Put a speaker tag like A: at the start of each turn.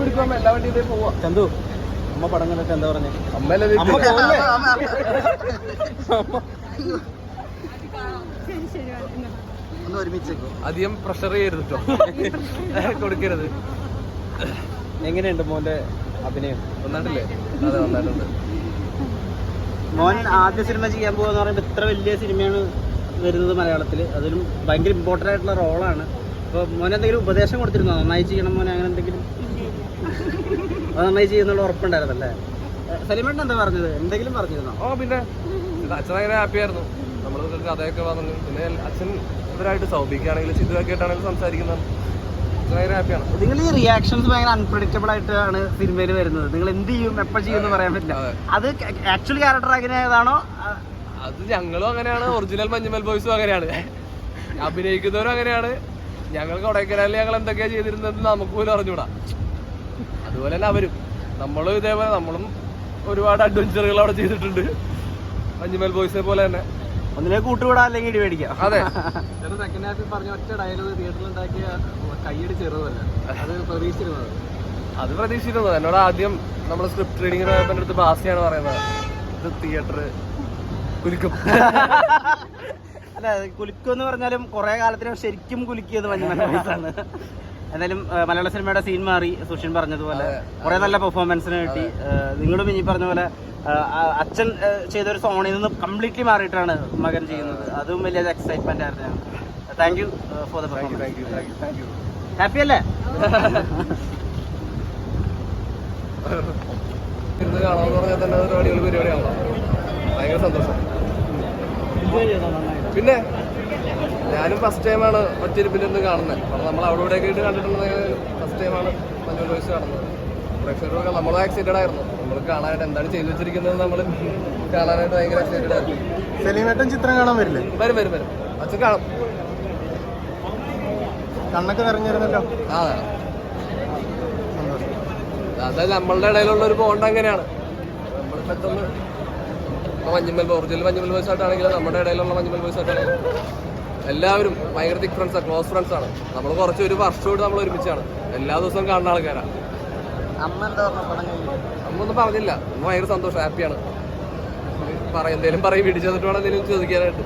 A: Step എടുക്കുമ്പോ എല്ലാ വണ്ടിയിലേ പോവാ.
B: ചന്തു അമ്മ പടം കണ്ടിട്ട് എന്താ പറഞ്ഞേ? അമ്മ ഒരുമിച്ച്
A: അധികം പ്രഷർ ചെയ്യരുത് കേട്ടോ കൊടുക്കരുത്.
B: എങ്ങനെയുണ്ട് മോന്റെ അഭിനയം?
A: നന്നായിട്ടില്ലേ? അതെ നന്നായിട്ടുണ്ട്.
B: മോൻ ആദ്യ സിനിമ ചെയ്യാൻ പോകുന്ന പറയുമ്പോൾ ഇത്ര വലിയ സിനിമയാണ് വരുന്നത് മലയാളത്തിൽ അതിലും ഭയങ്കര ഇമ്പോർട്ടന്റ് ആയിട്ടുള്ള റോളാണ് അപ്പോൾ മോൻ എന്തെങ്കിലും ഉപദേശം കൊടുത്തിരുന്നോ? നന്നായി ചെയ്യണം മോനെ അങ്ങനെ എന്തെങ്കിലും? അത് നന്നായി ചെയ്യുന്നുള്ള ഉറപ്പുണ്ടായിരുന്നല്ലേ? സലിമേട്ടൻ എന്താ പറഞ്ഞത്? എന്തെങ്കിലും പറഞ്ഞിരുന്നോ?
A: ഓ പിന്നെ. അച്ഛൻ ഭയങ്കര ഹാപ്പി ആയിരുന്നു. നമ്മൾ കഥയൊക്കെ പറഞ്ഞു. പിന്നെ അച്ഛൻ ഇവരായിട്ട് സൗഭിക്കാണെങ്കിലും സിദ്ധുവൊക്കെ ആയിട്ടാണെങ്കിലും സംസാരിക്കുന്നത്
B: നിങ്ങൾ ഈ റിയാക്ഷൻസ് ഭയങ്കര അൺപ്രഡിക്റ്റബിൾ ആയിട്ടാണ് സിനിമയിൽ വരുന്നത്. നിങ്ങൾ എന്ത് ചെയ്യും എപ്പോൾ ചെയ്യും എന്ന് പറയാൻ പറ്റില്ല.
A: അത്.
B: ആക്ച്വലി ക്യാരക്ടർ അങ്ങനെയായതാണോ
A: അത് ഞങ്ങളും അങ്ങനെയാണ്. ഒറിജിനൽ മഞ്ഞുമൽ ബോയ്സും അങ്ങനെയാണ്. അഭിനയിക്കുന്നവരും അങ്ങനെയാണ്. ഞങ്ങൾ കൊടൈക്കനാലിൽ ഞങ്ങൾ എന്തൊക്കെയാ ചെയ്തിരുന്നത് നമുക്ക് പോലും അറിഞ്ഞൂടാ. അതുപോലെ തന്നെ അവരും. നമ്മളും ഇതേപോലെ നമ്മളും ഒരുപാട് അഡ്വഞ്ചറുകൾ അവിടെ ചെയ്തിട്ടുണ്ട്. മഞ്ഞുമൽ ബോയ്സിനെ പോലെ തന്നെ.
B: ഒന്നിനെ കൂട്ടുകൂടാ അല്ലെങ്കിൽ ഇടിമേടിക്കാം
A: അതെ.
C: സെക്കൻഡ് ഹാഫിൽ പറഞ്ഞ ഒറ്റ ഡയലോഗ് തിയേറ്ററിൽ ഉണ്ടാക്കിയ കയ്യടി ചെറുതല്ല. അത് പ്രതീക്ഷിച്ചിരുന്നത്.
A: അത് പ്രതീക്ഷിച്ചിരുന്നു എന്നോട് ആദ്യം നമ്മൾ സ്ക്രിപ്റ്റ് റീഡിങ്ങിന് പോയപ്പോൾ എന്റെ അടുത്ത് ബാസിയാണ് പറയുന്നത്. ഇത് തിയേറ്റർ കുലുക്കും.
B: അല്ല കുലുക്കും എന്ന് പറഞ്ഞാലും കുറെ കാലത്തിന് ശരിക്കും കുലുക്കിയത് മഞ്ഞുമലാണ് എന്തായാലും മലയാള സിനിമയുടെ സീൻ മാറി സുഷിൻ പറഞ്ഞതുപോലെ. കുറെ നല്ല പെർഫോമൻസിന് കിട്ടി. നിങ്ങളും ഇനി പറഞ്ഞ പോലെ അച്ഛൻ ചെയ്ത ഒരു സോണിൽ നിന്ന് കംപ്ലീറ്റ്ലി മാറിയിട്ടാണ് മകൻ ചെയ്യുന്നത്. അതും. വലിയ എക്സൈറ്റ്മെന്റ് ആയിരുന്നു. Thank you for the performance happy അല്ലേ?
A: പിന്നെ? ഞാനും ഫസ്റ്റ് ടൈമാണ് ഫിലിം കാണുന്നത് അപ്പം നമ്മൾ അവിടെ ഇവിടെയൊക്കെ ആയിട്ട് കണ്ടിട്ടുണ്ടെങ്കിൽ ഫസ്റ്റ് ടൈമാണ് മഞ്ഞൾ വോയിസ് കാണുന്നത്. പ്രേക്ഷകരൊക്കെ നമ്മൾ എക്സൈറ്റഡ് ആയിരുന്നു. നമ്മൾ കാണാനായിട്ട് എന്താണ് ചെയ്തു വെച്ചിരിക്കുന്നത് നമ്മൾ കാണാനായിട്ട് ഭയങ്കര എക്സൈറ്റഡ് ആയിരുന്നു.
C: സെലിമേട്ടൻ ചിത്രം കാണാൻ വരില്ലേ?
A: വരും വരും വരും. അച്ഛൻ കാണും.
C: കണ്ണൊക്കെ നിറഞ്ഞിരുന്നല്ലോ?
A: ആ. അതായത് നമ്മളുടെ ഇടയിലുള്ള ഒരു ബോണ്ട് അങ്ങനെയാണ്. നമ്മൾ പെട്ടെന്ന് ഇപ്പൊ മഞ്ഞുമൽ ഒറിജിനൽ മഞ്ഞുമൽ ബോയ്സ് ആയിട്ടാണെങ്കിലും നമ്മുടെ ഇടയിലുള്ള മഞ്ഞുമൽ ബോയ്സ് ആയിട്ടാണെങ്കിലും. എല്ലാവരും ഭയങ്കര തിക് ഫ്രണ്ട്സാണ് ക്ലോസ് ഫ്രണ്ട്സ് ആണ്. നമ്മൾ കുറച്ച് ഒരു വർഷമായിട്ട് നമ്മൾ ഒരുമിച്ചാണ്. എല്ലാ ദിവസവും കാണുന്ന ആൾക്കാരാണ്
B: അമ്മ എന്താ പറഞ്ഞ? പടം കഴിഞ്ഞു?
A: പറഞ്ഞില്ല. അമ്മ ഭയങ്കര സന്തോഷം ഹാപ്പിയാണ്. പറയും എന്തേലും പറയും വീട്ടിൽ ചെന്നിട്ട് വേണം എന്തെങ്കിലും ചോദിക്കാനായിട്ട്.